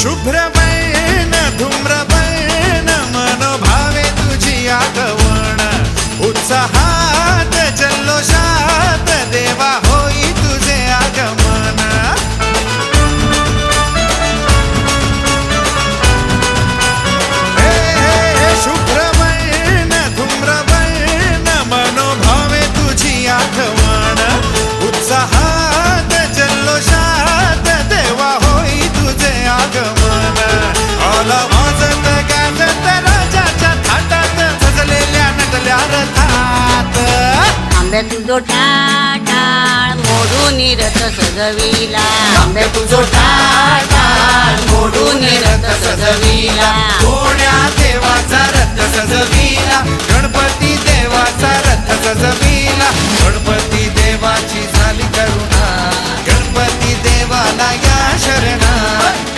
शुभ्रवर्ण धूम्रवर्ण मनोभावे तुझी आठवण. उत्साहात जल्लोषात आंबे तुझो टाळ मोडून रथ सजविला. आंबे तुझो टाळ टाळ मोडून रथ सजविला.